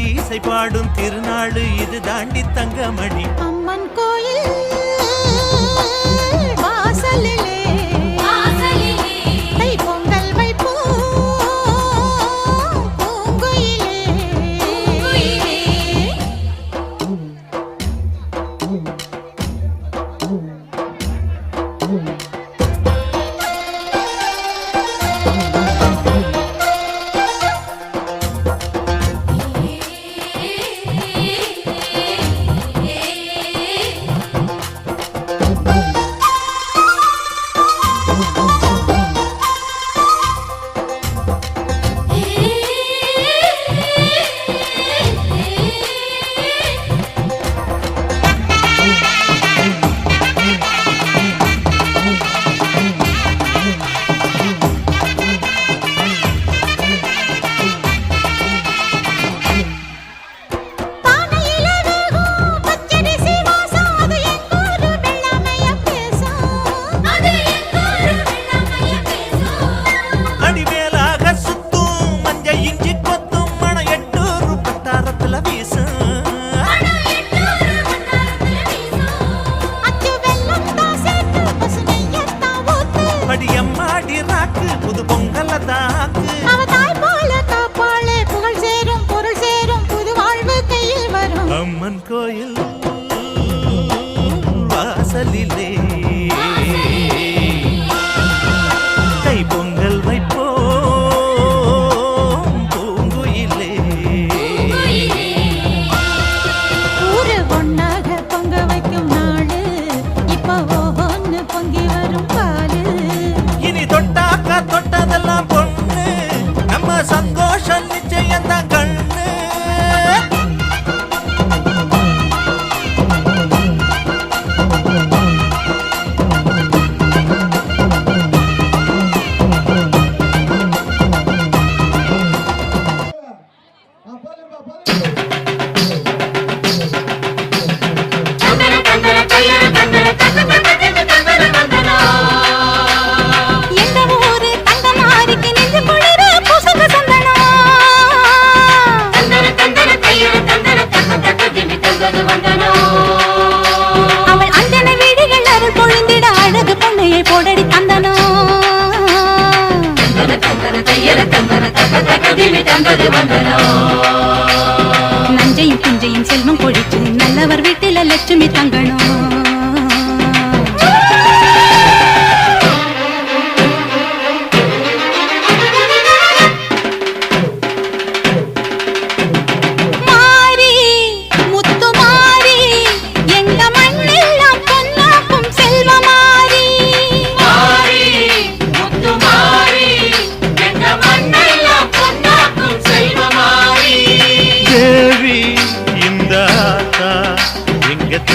தாண்டி இசை பாடும் திருநாள் இது தாண்டி தங்கமணி. அம்மன் கோயில் வாசலிலே. Ooh. அம்மன் கோயில் வாசலிலே. கை பொங்கல் வைப்போம் பூங்குயிலே. ஊரு ஒன்னாக பொங்க வைக்கும் நாள் இப்போ ஒவ்வொன்று பொங்கி வரும் பாலு. திமி தந்தது வந்தனோ? நஞ்சையும் குஞ்சையும் செல்வம் கொழிச்சு நல்லவர் வீட்டில லட்சுமி தங்கணும்.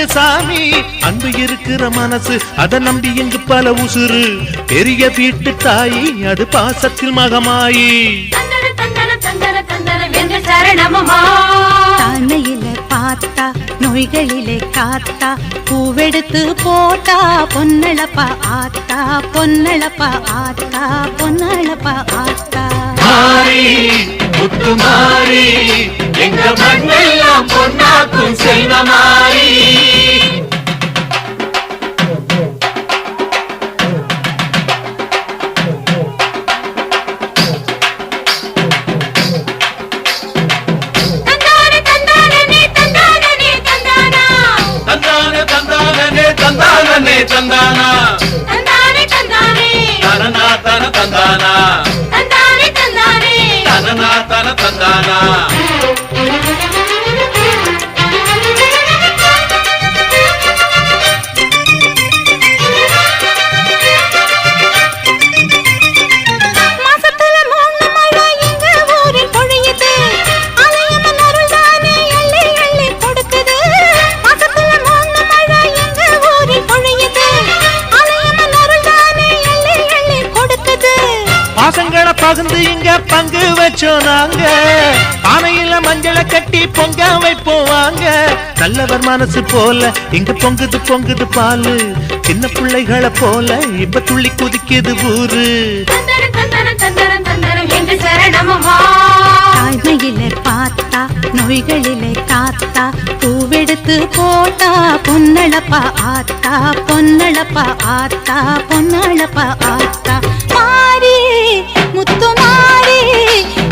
ரெண்டு சாமி. அன்பு இருக்கிற மனசு அதை நம்பி இங்கு பல உசுறு. பெரிய வீட்டு தாயி அது பாசத்தில் மகமாயி. தாய்மையில பார்த்தா நோய்களிலே காத்தா பூவெடுத்து போட்டா பொன்னளப்பா ஆத்தா பொன்னளப்பா ஆத்தா பொன்னளப்பா ஆத்தா. முத்து மாறி எங்க மண்ணெல்லாம் பொன்னாக்கும் செல்வ மாறி. தந்தான தந்தான தந்தானா தந்தானே? இங்க பங்கு வச்சோம் நாங்க. பானையில மஞ்சளை கட்டி பொங்க வைப்போம் வாங்க. நல்லவர் மனசு போல இங்க பொங்குது பொங்குது பாலு. சின்ன பிள்ளைகளை போல இப்ப துள்ளி குதிக்குது ஊரு. தாய்மையிலே பார்த்தா நோய்களிலே காத்தா பூவெடுத்து போட்டா பொன்னழப்பா ஆத்தா பொன்னழப்பா ஆத்தா பொன்னழப்பா ஆத்தா. மாறி முத்து மாறி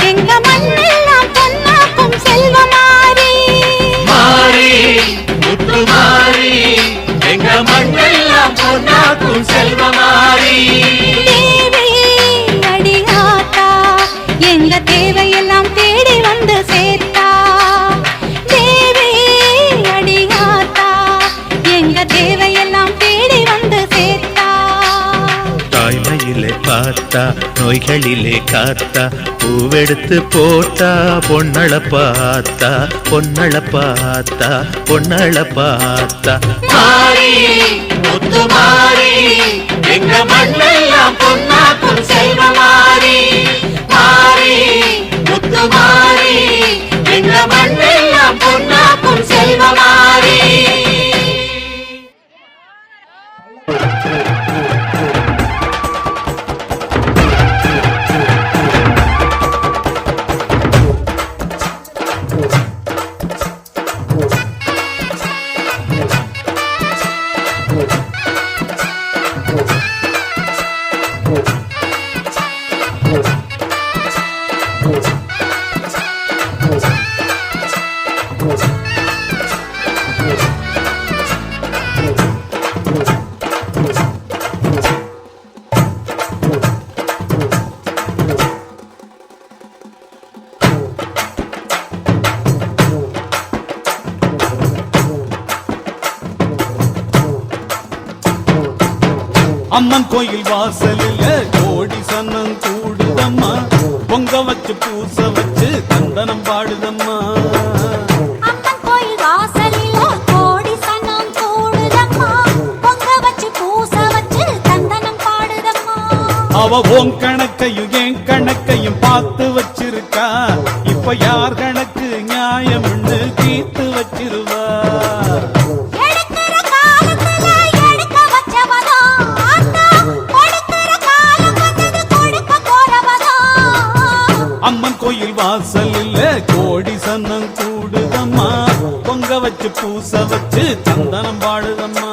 எங்க மண்ணே போட்டா நோய்களிலே காத்தா பூவெடுத்து போட்டா பொன்னள பார்த்தா பொன்னள பார்த்தா பொன்னள பார்த்தா. மாறி முத்து மாறி எங்க மண்ணெல்லாம் பொன்னாக்கும் செல்வ மாறி. அம்மன் கோயில் வாசலில் கோடி சன்னம் கூடுதம்மா. பொங்க வச்சு பூச வச்சு தந்தனம் பாடுதம்மா. அவ உன் கணக்கையும் என் கணக்கையும் பார்த்து வச்சிருக்கா. இப்ப யார் அம்மன் கோயில் வாசலில் கோடி சன்னம் கூடுதம்மா. பொங்க வச்சு பூச வச்சு சந்தனம் பாடுதம்மா